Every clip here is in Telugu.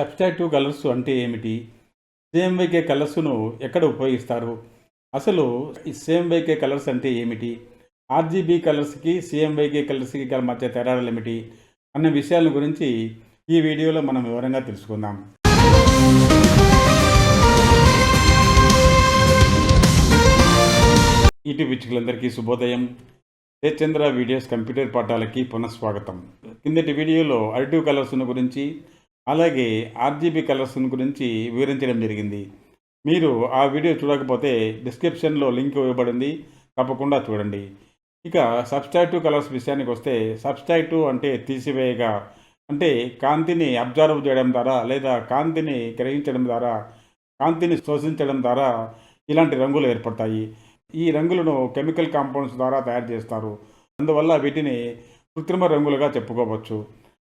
సబ్స్టాక్టివ్ కలర్స్ అంటే ఏమిటి? సేమ్వైకే కలర్స్ను ఎక్కడ ఉపయోగిస్తారు? అసలు ఈ సేమ్వైకే కలర్స్ అంటే ఏమిటి? ఆర్జీబీ కలర్స్కి సిఎంవైకే కలర్స్కి గల మధ్య తేడాలు ఏమిటి? అన్న విషయాల గురించి ఈ వీడియోలో మనం వివరంగా తెలుసుకుందాం. యూట్యూబ్ పిచ్చుకలందరికీ శుభోదయం. చంద్ర వీడియోస్ కంప్యూటర్ పాఠాలకి పునఃస్వాగతం. కిందటి వీడియోలో అడిటివ్ కలర్స్ను గురించి అలాగే ఆర్జీబీ కలర్స్ను గురించి వివరించడం జరిగింది. మీరు ఆ వీడియో చూడకపోతే డిస్క్రిప్షన్లో లింక్ ఇవ్వబడింది. తప్పకుండా చూడండి. ఇక సబ్స్ట్రాక్టివ్ కలర్స్ విషయానికి వస్తే సబ్స్ట్రాక్టివ్ అంటే తీసివేయగా అంటే కాంతిని అబ్జర్వ్ చేయడం ద్వారా లేదా కాంతిని గ్రహించడం ద్వారా కాంతిని శోషించడం ద్వారా ఇలాంటి రంగులు ఏర్పడతాయి. ఈ రంగులను కెమికల్ కాంపౌండ్స్ ద్వారా తయారు చేస్తారు. అందువల్ల వీటిని కృత్రిమ రంగులుగా చెప్పుకోవచ్చు.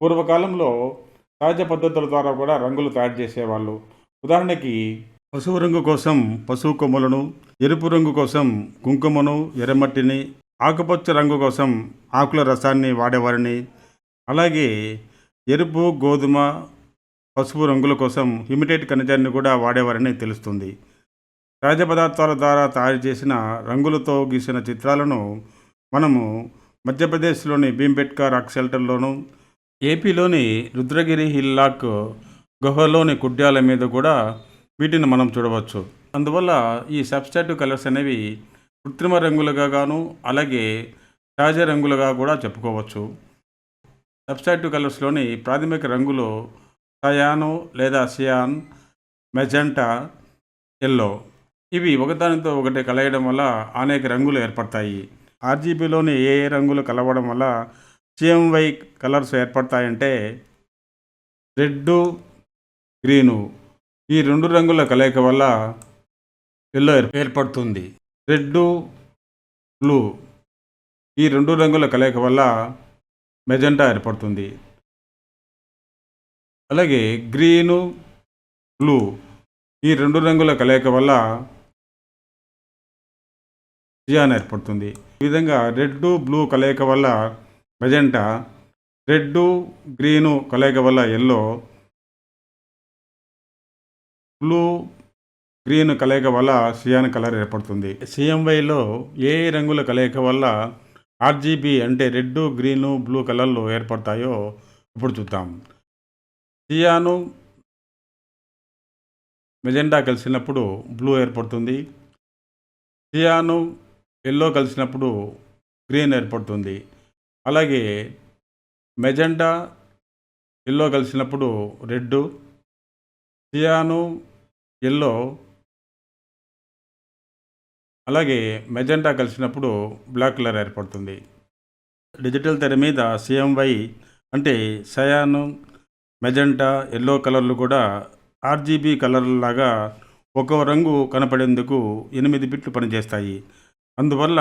పూర్వకాలంలో సహజ పద్ధతుల ద్వారా కూడా రంగులు తయారు చేసేవాళ్ళు. ఉదాహరణకి పసుపు రంగు కోసం పసుపు కొమ్మలను ఎరుపు రంగు కోసం కుంకుమను ఎర్రమట్టిని ఆకుపచ్చ రంగు కోసం ఆకుల రసాన్ని వాడేవారిని. అలాగే ఎరుపు గోధుమ పసుపు రంగుల కోసం హిమిటేట్ ఖనిజాన్ని కూడా వాడేవారని తెలుస్తుంది. సహజ పదార్థాల ద్వారా తయారు చేసిన రంగులతో గీసిన చిత్రాలను మనము మధ్యప్రదేశ్లోని భీంబెట్కా రాక్ షెల్టర్లోనూ ఏపీలోని రుద్రగిరి హిల్ లాక్ గుహలోని కుడ్యాల మీద కూడా వీటిని మనం చూడవచ్చు. అందువల్ల ఈ సబ్స్టాటివ్ కలర్స్ అనేవి కృత్రిమ రంగులుగా గాను అలాగే సహజ రంగులుగా కూడా చెప్పుకోవచ్చు. సబ్స్టాటివ్ కలర్స్లోని ప్రాథమిక రంగులు సయాను లేదా సియాన్ మెజంటా ఎల్లో. ఇవి ఒకదానితో ఒకటి కలయడం వల్ల అనేక రంగులు ఏర్పడతాయి. ఆర్జీబీలోని ఏ ఏ రంగులు కలవడం వల్ల సిఎంవై కలర్స్ ఏర్పడతాయంటే రెడ్డు గ్రీను. ఈ రెండు రంగుల కలయిక వల్ల ఎల్లో ఏర్పడుతుంది. Red blue. ఈ రెండు రంగుల కలయిక వల్ల మెజెంటా ఏర్పడుతుంది. అలాగే గ్రీను బ్లూ. ఈ రెండు రంగుల కలయిక వల్ల సియాన్ ఏర్పడుతుంది. ఈ విధంగా రెడ్ బ్లూ కలయిక వల్ల మెజెంటా రెడ్ గ్రీను కలయిక వల్ల ఎల్లో బ్లూ గ్రీన్ కలయిక వల్ల సియాన్ కలర్ ఏర్పడుతుంది. సిఎంవైలో ఏ ఏ రంగుల కలయిక వల్ల ఆర్జీబీ అంటే రెడ్ గ్రీను బ్లూ కలర్లు ఏర్పడతాయో ఇప్పుడు చూద్దాం. సియాను మెజెండా కలిసినప్పుడు బ్లూ ఏర్పడుతుంది. సియాను ఎల్లో కలిసినప్పుడు గ్రీన్ ఏర్పడుతుంది. అలాగే మెజెండా ఎల్లో కలిసినప్పుడు రెడ్ సియాను ఎల్లో అలాగే మెజెండా కలిసినప్పుడు బ్లాక్ కలర్ ఏర్పడుతుంది. డిజిటల్ తెర మీద సిఎంవై అంటే సయాను మెజెంటా ఎల్లో కలర్లు కూడా ఆర్జీబీ కలర్లాగా ఒక్కో రంగు కనపడేందుకు ఎనిమిది బిట్లు పనిచేస్తాయి. అందువల్ల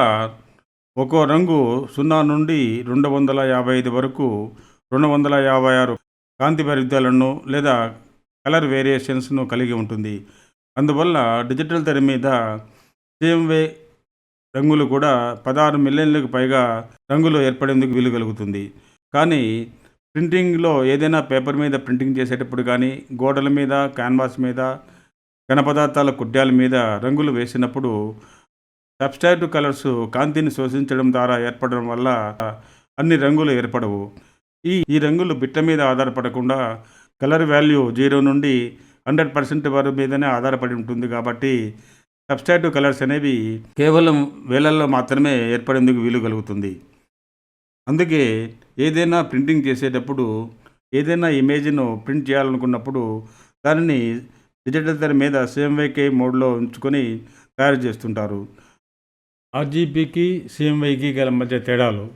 ఒక్కో రంగు సున్నా నుండి రెండు వందల యాభై ఐదు వరకు రెండు వందల యాభై ఆరు కాంతి వైరుధ్యాలను లేదా కలర్ వేరియేషన్స్ను కలిగి ఉంటుంది. అందువల్ల డిజిటల్ తెర మీద సేమ్వే రంగులు కూడా పదహారు మిలియన్లకు పైగా రంగులు ఏర్పడేందుకు వీలు కలుగుతుంది. కానీ ప్రింటింగ్లో ఏదైనా పేపర్ మీద ప్రింటింగ్ చేసేటప్పుడు కానీ గోడల మీద క్యాన్వాస్ మీద ఘనపదార్థాల కుడ్యాల మీద రంగులు వేసినప్పుడు సబ్స్టాటివ్ కలర్స్ కాంతిని శోషించడం ద్వారా ఏర్పడడం వల్ల అన్ని రంగులు ఏర్పడవు. ఈ ఈ రంగులు బిట్ట మీద ఆధారపడకుండా కలర్ వాల్యూ జీరో నుండి హండ్రెడ్ పర్సెంట్ వరకు మీదనే ఆధారపడి ఉంటుంది కాబట్టి సబ్స్టాటివ్ కలర్స్ అనేవి కేవలం వేలల్లో మాత్రమే ఏర్పడేందుకు వీలు కలుగుతుంది. అందుకే ఏదైనా ప్రింటింగ్ చేసేటప్పుడు ఏదైనా ఇమేజ్ను ప్రింట్ చేయాలనుకున్నప్పుడు దానిని డిజిటల్ తెర మీద సిఎంవైకే మోడ్లో ఉంచుకొని తయారు చేస్తుంటారు. ఆర్జీబీకి సిఎంవైకి గల మధ్య తేడాలు.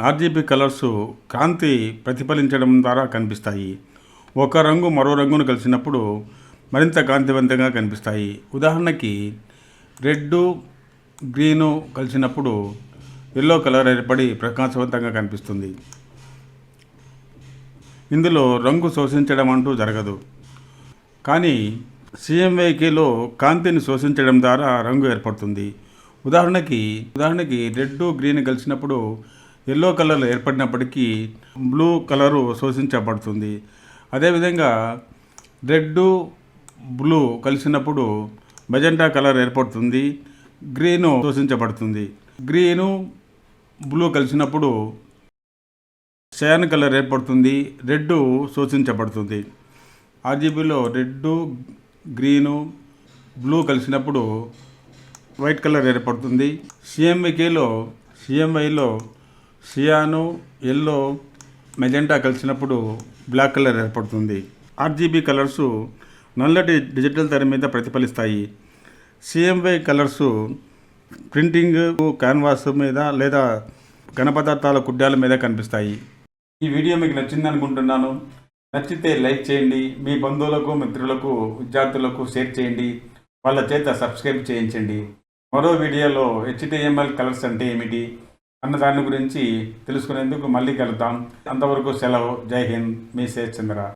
ఆర్జీబీ కలర్స్ కాంతి ప్రతిఫలించడం ద్వారా కనిపిస్తాయి. ఒక రంగు మరో రంగును కలిసినప్పుడు మరింత కాంతివంతంగా కనిపిస్తాయి. ఉదాహరణకి రెడ్ గ్రీను కలిసినప్పుడు ఎల్లో కలర్ ఏర్పడి ప్రకాశవంతంగా కనిపిస్తుంది. ఇందులో రంగు శోషించడం అంటూ జరగదు. కానీ సిఎంవైకేలో కాంతిని శోషించడం ద్వారా రంగు ఏర్పడుతుంది. ఉదాహరణకి ఉదాహరణకి రెడ్ గ్రీన్ కలిసినప్పుడు ఎల్లో కలర్ ఏర్పడినప్పటికీ బ్లూ కలరు శోషించబడుతుంది. అదేవిధంగా రెడ్ బ్లూ కలిసినప్పుడు మెజెంటా కలర్ ఏర్పడుతుంది. గ్రీను శోషించబడుతుంది. గ్రీను బ్లూ కలిసినప్పుడు షయాన్ కలర్ ఏర్పడుతుంది. రెడ్ శోషించబడుతుంది. ఆర్జీబీలో రెడ్ గ్రీను బ్లూ కలిసినప్పుడు వైట్ కలర్ ఏర్పడుతుంది. సిఎంవికేలో సిఎంఐలో సియాను ఎల్లో మెజెంటా కలిసినప్పుడు బ్లాక్ కలర్ ఏర్పడుతుంది. ఆర్జీబీ కలర్సు నల్లటి డిజిటల్ తెర మీద ప్రతిఫలిస్తాయి. సిఎంవై కలర్సు ప్రింటింగ్ క్యాన్వాస్ మీద లేదా ఘనపదార్థాల కుడ్డాల మీద కనిపిస్తాయి. ఈ వీడియో మీకు నచ్చింది అనుకుంటున్నాను నచ్చితే లైక్ చేయండి. మీ బంధువులకు మిత్రులకు విద్యార్థులకు షేర్ చేయండి. వాళ్ళ చేత సబ్స్క్రైబ్ చేయించండి. మరో వీడియోలో హెచ్టిఎంఎల్ కలర్స్ అంటే ఏమిటి అన్న దాని గురించి తెలుసుకునేందుకు మళ్ళీ కలుద్దాం. అంతవరకు సెలవు. జై హింద్. మీ శేష్ చంద్ర.